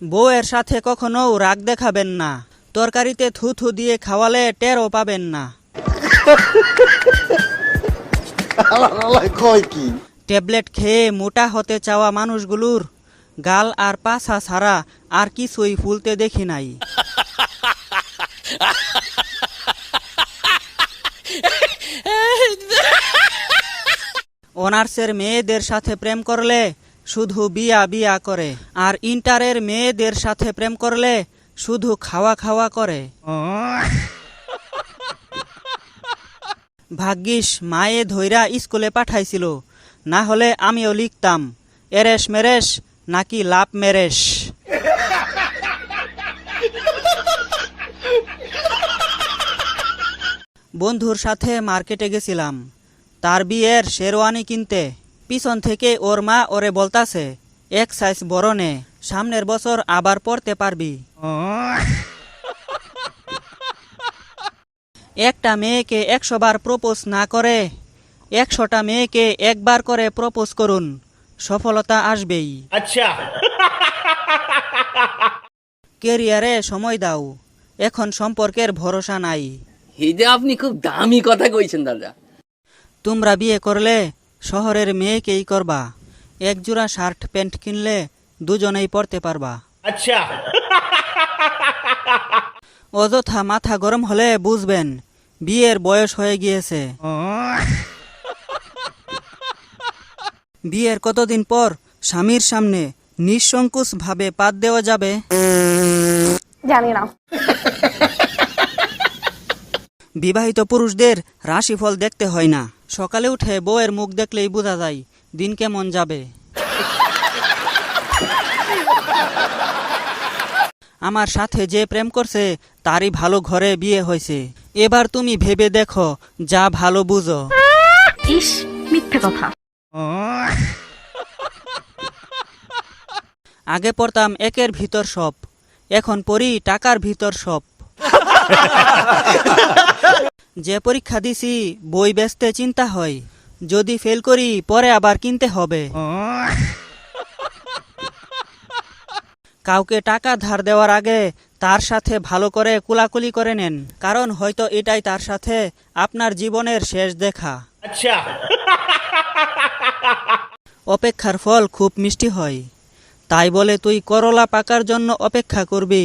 বউয়ের সাথে কখনো রাগ দেখাবেন না। তরকারিতে থু থু দিয়ে খাওয়ালে টেরও পাবেন না। ট্যাবলেট খেয়ে মোটা হতে চাওয়া মানুষগুলোর গাল আর পাছা ছাড়া আর কিছুই ফুলতে দেখি নাই। অনার্সের মেয়েদের সাথে প্রেম করলে শুধু বিয়া বিয়া করে। আর ইন্টারের মেয়েদের সাথে প্রেম করলে শুধু খাওয়া খাওয়া করে। ভাগ্যিস মায়ে ধৈরা স্কুলে পাঠাইছিল। না হলে আমিও লিখতাম, এরেশ মেরেশ নাকি লাভ মেরেশ? বন্ধুর সাথে মার্কেটে গেছিলাম। তার বিয়ের শেরওয়ানি কিনতে। পিছন থেকে ওর মা ওরে বলতাছে এক সাইজ বড় নে সামনের বছর আবার পড়তে পারবি। একটা মেয়েকে একশোবার প্রপোজ না করে একশোটা মেয়েকে একবার করে প্রপোজ করুন সফলতা আসবেই। আচ্ছা। কেরিয়ারে সময় দাও এখন সম্পর্কের ভরসা নাই। আপনি খুব দামি কথা কইছেন দাদা। তোমরা বিয়ে করলে শহরের মেয়েকেই করবা। একজোড়া শার্ট প্যান্ট কিনলে দুজনেই পরতে পারবা। আচ্ছা। অযথা মাথা গরম হলে বুঝবেন বিয়ের বয়স হয়ে গিয়েছে। বিয়ের কতদিন পর স্বামীর সামনে নিঃসংকোচ ভাবে পাত দেওয়া যাবে? জানি না। বিবাহিত পুরুষদের রাশিফল দেখতে হয় না। সকালে উঠে বউয়ের মুখ দেখলেই বোঝা যায় দিন কেমন যাবে। আমার সাথে যে প্রেম করছে তারই ভালো ঘরে বিয়ে হয়েছে। এবার তুমি ভেবে দেখো যা ভালো বুঝো। ইস মিথ্যে কথা। আগে পড়তাম একের ভিতর সব এখন পড়ি টাকার ভিতর সব। যে পরীক্ষা দিছি বই বেচতে চিন্তা হয়। যদি ফেল করি পরে আবার কিনতে হবে। কাউকে টাকা ধার দেওয়ার আগে তার সাথে ভালো করে কুলাকুলি করে নেন কারণ হয়তো এটাই তার সাথে আপনার জীবনের শেষ দেখা। আচ্ছা। অপেক্ষার ফল খুব মিষ্টি হয়। তাই বলে তুই করলা পাকার জন্য অপেক্ষা করবি।